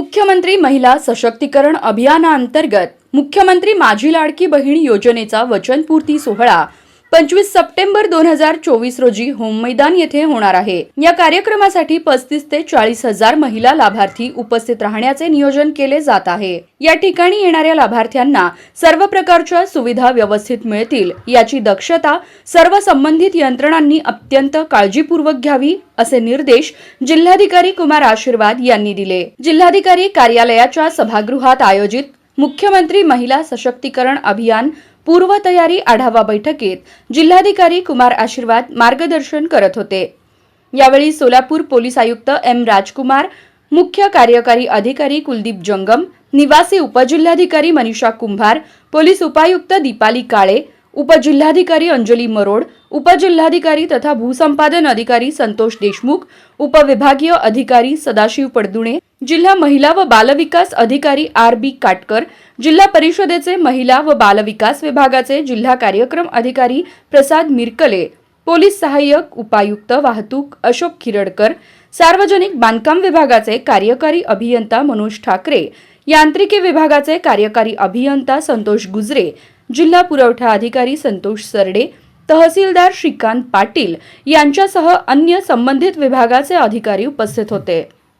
मुख्यमंत्री महिला सशक्तीकरण अभियानाअंतर्गत मुख्यमंत्री माझी लाडकी बहीण योजनेचा वचनपूर्ती सोहळा पंचवीस सप्टेंबर दोन हजार चोवीस रोजी होम मैदान येथे होणार आहे. या कार्यक्रमासाठी पस्तीस ते चाळीस हजार महिला लाभार्थी उपस्थित राहण्याचे नियोजन केले जात आहे. या ठिकाणी येणाऱ्या लाभार्थ्यांना सर्व प्रकारच्या सुविधा व्यवस्थित मिळतील याची दक्षता सर्व संबंधित यंत्रणांनी अत्यंत काळजीपूर्वक घ्यावी असे निर्देश जिल्हाधिकारी कुमार आशीर्वाद यांनी दिले. जिल्हाधिकारी कार्यालयाच्या सभागृहात आयोजित मुख्यमंत्री महिला सशक्तीकरण अभियान पूर्वतयारी आढावा बैठकीत जिल्हाधिकारी कुमार आशीर्वाद मार्गदर्शन करत होते. यावेळी सोलापूर पोलीस आयुक्त एम राजकुमार मुख्य कार्यकारी अधिकारी कुलदीप जंगम निवासी उपजिल्हाधिकारी मनीषा कुंभार पोलीस उपायुक्त दीपाली काळे उपजिल्हाधिकारी अंजली मरोड उपजिल्हाधिकारी तथा भूसंपादन अधिकारी संतोष देशमुख उपविभागीय अधिकारी सदाशिव पडदुणे जिल्हा महिला व बालविकास अधिकारी आर बी काटकर जिल्हा परिषदेचे महिला व बालविकास विभागाचे जिल्हा कार्यक्रम अधिकारी प्रसाद मिरकले पोलीस सहाय्यक उपायुक्त वाहतूक अशोक खिरडकर सार्वजनिक बांधकाम विभागाचे कार्यकारी अभियंता मनोज ठाकरे यांत्रिकी विभागाचे कार्यकारी अभियंता संतोष गुजरे जिल्हा पुरवठा अधिकारी संतोष सरडे तहसीलदार श्रीकांत पाटील यांच्यासह अन्य संबंधित विभागाचे अधिकारी उपस्थित होते.